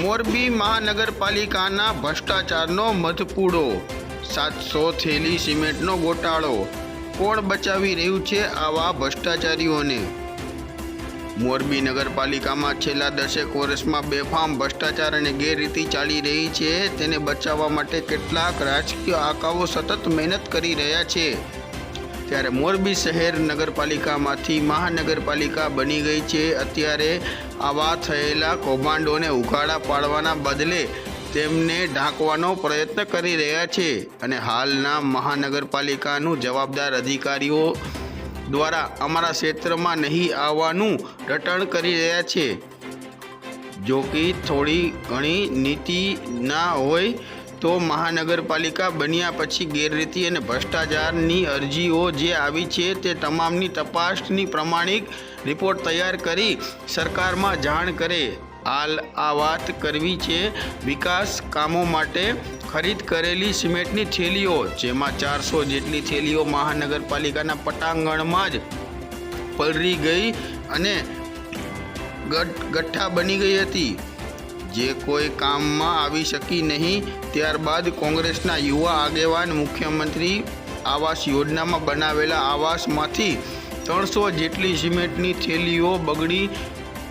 મોરબી મહાનગરપાલિકાના ભ્રષ્ટાચારનો મધપૂડો સાતસો થેલી સિમેન્ટનો ગોટાળો. કોણ બચાવી રહ્યું છે આવા ભ્રષ્ટાચારીઓને? મોરબી નગરપાલિકામાં છેલ્લા દસેક વર્ષમાં બેફામ ભ્રષ્ટાચાર અને ગેરરીતિ ચાલી રહી છે. તેને બચાવવા માટે કેટલાક રાજકીય આકાઓ સતત મહેનત કરી રહ્યા છે. ત્યારે મોરબી શહેર નગરપાલિકામાંથી મહાનગરપાલિકા બની ગઈ છે. અત્યારે આવા થયેલા કૌભાંડોને ઉઘાડા પાડવાના બદલે તેમને ઢાંકવાનો પ્રયત્ન કરી રહ્યા છે અને હાલના મહાનગરપાલિકાનું જવાબદાર અધિકારીઓ દ્વારા અમારા ક્ષેત્રમાં નહીં આવવાનું રટણ કરી રહ્યા છે. જો કે થોડી ઘણી નીતિ ના હોય તો મહાનગરપાલિકા બન્યા પછી ગેરરીતિ અને ભ્રષ્ટાચારની અરજીઓ જે આવી છે તે તમામની તપાસની પ્રમાણિક રિપોર્ટ તૈયાર કરી સરકારમાં જાણ કરે. હાલ આ વાત કરવી છે વિકાસ કામો માટે ખરીદ કરેલી સિમેન્ટની થેલીઓ, જેમાં ચારસો જેટલી થેલીઓ મહાનગરપાલિકાના પટાંગણમાં જ પલરી ગઈ અને ગઠ્ઠા બની ગઈ હતી. જે કોઈ કામમાં આવી શકી નહીં, ત્યારબાદ કોંગ્રેસના યુવા આગેવાન મુખ્યમંત્રી આવાસ યોજનામાં બનાવેલા આવાસમાંથી ત્રણસો જેટલી સિમેન્ટની થેલીઓ બગડી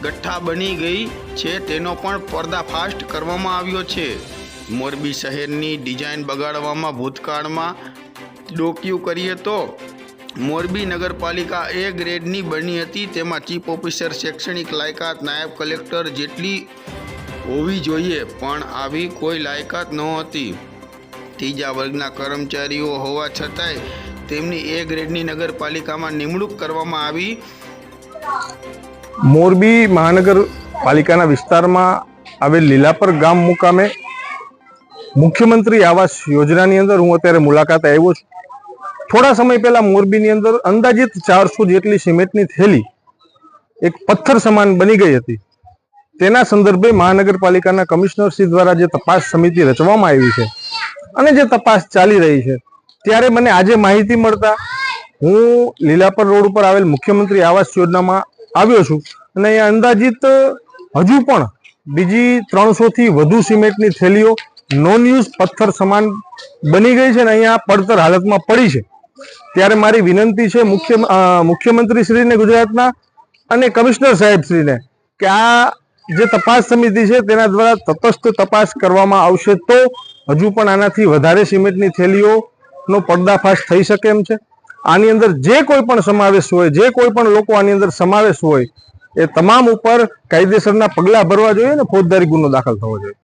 ગઠ્ઠા બની ગઈ છે, તેનો પણ પર્દાફાશ કરવામાં આવ્યો છે. મોરબી શહેરની ડિઝાઇન બગાડવામાં ભૂતકાળમાં ડોક્યું કરીએ તો, મોરબી નગરપાલિકા એ ગ્રેડની બની હતી, તેમાં ચીફ ઓફિસર, શૈક્ષણિક લાયકાત, નાયબ કલેક્ટર જેટલી હોવી જોઈએ, પણ આવી કોઈ લાયકાત નહોતી ત્રીજા વર્ગના કર્મચારીઓ હોવા છતાંય તેમની એ ગ્રેડની નગરપાલિકામાં નિમણૂક કરવામાં આવી. મોરબી મહાનગરપાલિકાના વિસ્તારમાં આવેલ લીલાપર ગામ મુકામે મુખ્યમંત્રી આવાસ યોજનાની અંદર હું અત્યારે મુલાકાત આવ્યો છું. થોડા સમય પહેલા મોરબીની અંદર અંદાજિત ચારસો જેટલી સિમેન્ટની થેલી એક પથ્થર સમાન બની ગઈ હતી. તેના સંદર્ભે મહાનગરપાલિકાના કમિશનરશ્રી દ્વારા જે તપાસ સમિતિ રચવામાં આવી છે અને જે તપાસ ચાલી રહી છે, ત્યારે મને આજે માહિતી મળતા હું લીલાપર રોડ ઉપર આવેલ મુખ્યમંત્રી આવાસ યોજનામાં આવ્યો છું અને અહીંયા અંદાજિત હજુ પણ બીજી ત્રણસોથી વધુ સિમેન્ટની થેલીઓ નોન યુઝ પથ્થર સમાન બની ગઈ છે અને અહીંયા પડતર હાલતમાં પડી છે. ત્યારે મારી વિનંતી છે મુખ્ય મુખ્યમંત્રીશ્રીને મુખ્યમંત્રી શ્રીને ગુજરાતના અને કમિશનર સાહેબ શ્રીને કે આ જે તપાસ સમિતિ છે તેના દ્વારા તટસ્થ તપાસ કરવામાં આવશે તો હજુ પણ આનાથી વધારે સિમેન્ટની થેલીઓનો પર્દાફાશ થઈ શકે એમ છે. આની અંદર જે કોઈ પણ સમાવેશ હોય, જે કોઈ પણ લોકો આની અંદર સમાવેશ હોય, એ તમામ ઉપર કાયદેસરના પગલાં ભરવા જોઈએ ને ફોજદારી ગુનો દાખલ થવો જોઈએ.